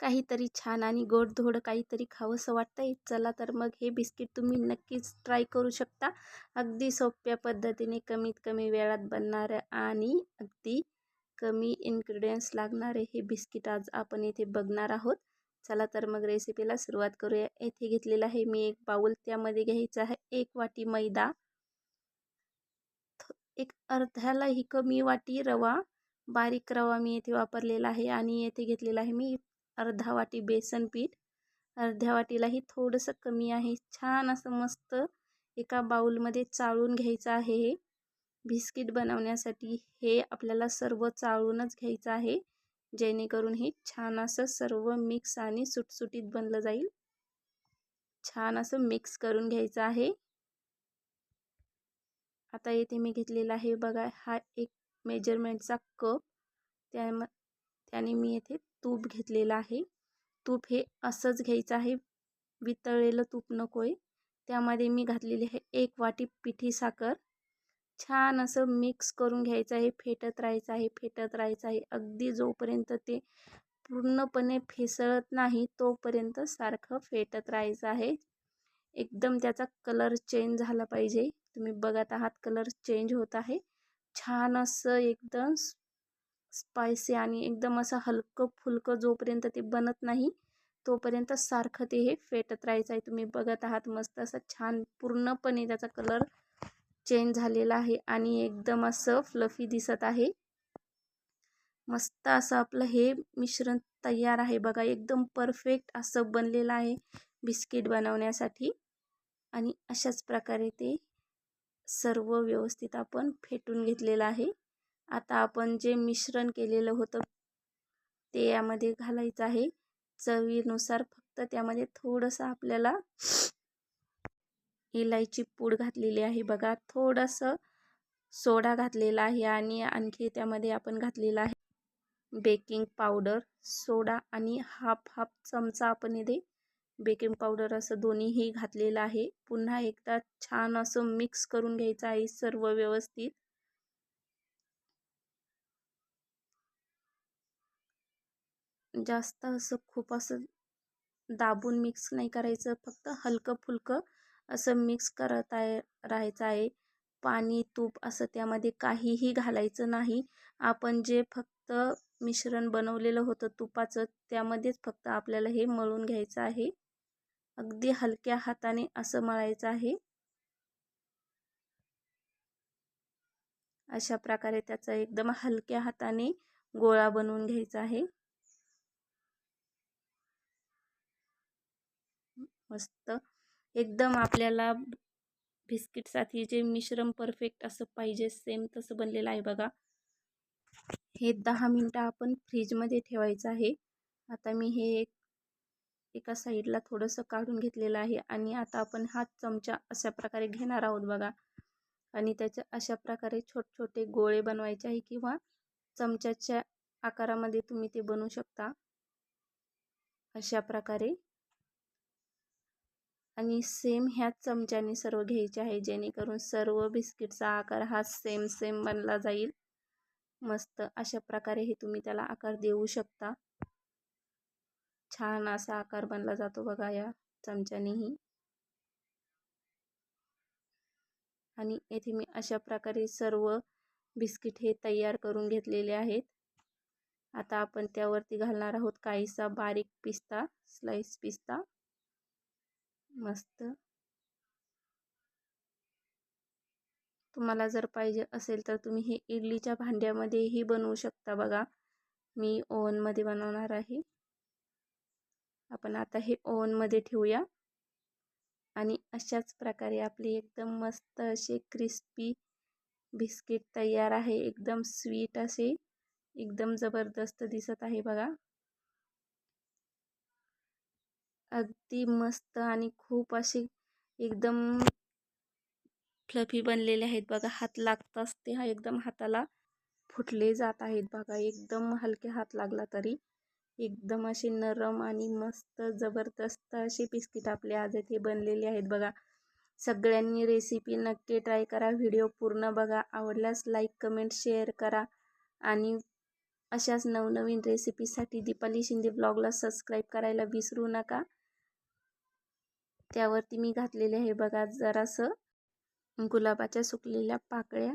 काहीतरी छान आणि गोडधोड काहीतरी खावंसं वाटतंय. चला तर मग हे बिस्किट तुम्ही नक्कीच ट्राय करू शकता. अगदी सोप्या पद्धतीने कमीत कमी वेळात बनणारं आणि अगदी कमी इन्ग्रेडियंट्स लागणारे हे बिस्किट आज आपण येथे बघणार आहोत. चला तर मग रेसिपीला सुरुवात करूया. येथे घेतलेला आहे मी एक बाऊल त्यामध्ये घ्यायचा आहे एक वाटी मैदा. एक अर्ध्यालाही कमी वाटी रवा. बारीक रवा मी येथे वापरलेला आहे आणि येथे घेतलेला आहे मी अर्धा वाटी बेसन पीठ. अर्ध्या वाटीलाही थोडंसं कमी आहे. छान असं मस्त एका बाऊलमध्ये चाळून घ्यायचं आहे हे. बिस्किट बनवण्यासाठी हे आपल्याला सर्व चाळूनच घ्यायचं आहे. जेणेकरून हे छान असं सर्व मिक्स आणि सुटसुटीत बनलं जाईल. छान असं मिक्स करून घ्यायचं आहे. आता येथे मी घेतलेला आहे बघा हा एक मेजरमेंटचा कप. त्या त्याने मी येथे तूप घेतलेलं आहे. तूप हे असंच घ्यायचं आहे. वितळलेलं तूप नको आहे त्यामध्ये मी घातलेली आहे एक वाटी पिठी साखर. छान असं मिक्स करून घ्यायचं आहे. फेटत राहायचं आहे. फेटत राहायचं आहे. अगदी जोपर्यंत ते पूर्णपणे फेसळत नाही तोपर्यंत सारखं फेटत राहायचं आहे. एकदम त्याचा कलर चेंज झाला पाहिजे. तुम्ही बघत आहात कलर चेंज होत आहे. छान असं एकदम स्पायसी आणि एकदम असं हलकं फुलकं जोपर्यंत ते बनत नाही तोपर्यंत सारखं ते हे फेटत राहायचं आहे. तुम्ही बघत आहात मस्त असं छान पूर्णपणे त्याचा कलर चेंज झालेला आहे आणि एकदम असं फ्लफी दिसत आहे. मस्त असं आपलं हे मिश्रण तयार आहे बघा एकदम परफेक्ट असं बनलेलं आहे बिस्किट बनवण्यासाठी. आणि अशाच प्रकारे ते सर्व व्यवस्थित आपण फेटून घेतलेलं आहे. आता आपण जे मिश्रण केलेलं होतं ते यामध्ये घालायचं आहे. चवीनुसार फक्त त्यामध्ये थोडंसं आपल्याला इलायची पूड घातलेली आहे. बघा थोडंसं सोडा घातलेला आहे आणि आणखी त्यामध्ये आपण घातलेला आहे बेकिंग पावडर सोडा आणि हाफ हाफ चमचा आपण इथे बेकिंग पावडर असं दोन्हीही घातलेलं आहे. पुन्हा एकदा छान असं मिक्स करून घ्यायचं आहे सर्व व्यवस्थित. जास्त असं खूप असं दाबून मिक्स नाही करायचं. फक्त हलकं फुलकं असं मिक्स करत आहे राहायचं आहे. पाणी तूप असं त्यामध्ये काहीही घालायचं नाही. आपण जे फक्त मिश्रण बनवलेलं होतं तुपाचं त्यामध्येच फक्त आपल्याला हे मळून घ्यायचं आहे. अगदी हलक्या हाताने असं मळायचं आहे. अशा प्रकारे त्याचा एकदम हलक्या हाताने गोळा बनवून घ्यायचा आहे. मस्त. एकदम आपल्याला बिस्किटसाठी जे मिश्रण परफेक्ट असं पाहिजे सेम तसं बनलेलं आहे बघा. हे दहा मिनटं आपण फ्रीजमध्ये ठेवायचं आहे. आता मी हे एक एका साईडला थोडंसं काढून घेतलेलं आहे आणि आता आपण हा चमचा अशा प्रकारे घेणार आहोत बघा. आणि त्याच्या अशा प्रकारे छोटे छोटे गोळे बनवायचे आहे किंवा चमच्याच्या आकारामध्ये तुम्ही ते बनवू शकता. अशा प्रकारे आणि सेम ह्याच चमच्याने सर्व घ्यायचे आहे जेणेकरून सर्व बिस्किटचा आकार हा सेम सेम बनला जाईल. मस्त अशा प्रकारे हे तुम्ही त्याला आकार देऊ शकता. छान असा आकार बनला जातो बघा या चमच्यानेही. आणि येथे मी अशा प्रकारे सर्व बिस्किट हे तयार करून घेतलेले आहेत. आता आपण त्यावरती घालणार आहोत काहीसा बारीक पिस्ता स्लाइस पिस्ता. मस्त. तुम्हाला जर पाहिजे असेल तर तुम्ही हे इडलीच्या भांड्यामध्येही बनवू शकता बघा. मी ओव्हनमध्ये बनवणार आहे. आपण आता हे ओव्हनमध्ये ठेवूया. आणि अशाच प्रकारे आपली एकदम मस्त असे क्रिस्पी बिस्किट तयार आहे. एकदम स्वीट असे. एकदम जबरदस्त दिसत आहे बघा. अगदी मस्त आणि खूप असे एकदम फ्लफी बनलेले आहेत बघा. हात लागताच ते हा एकदम हाताला फुटले जात आहेत बघा. एकदम हलके हात लागला तरी. एकदम असे नरम आणि मस्त जबरदस्त असे बिस्किट आपले आज इथे बनलेले आहेत बघा. सगळ्यांनी रेसिपी नक्की ट्राय करा. व्हिडिओ पूर्ण बघा. आवडल्यास लाईक कमेंट शेअर करा. आणि अशाच नवनवीन रेसिपीसाठी दीपाली शिंदे ब्लॉगला सबस्क्राईब करायला विसरू नका. त्यावरती मी घातलेले आहे बघा जरासं गुलाबाच्या सुकलेल्या पाकळ्या.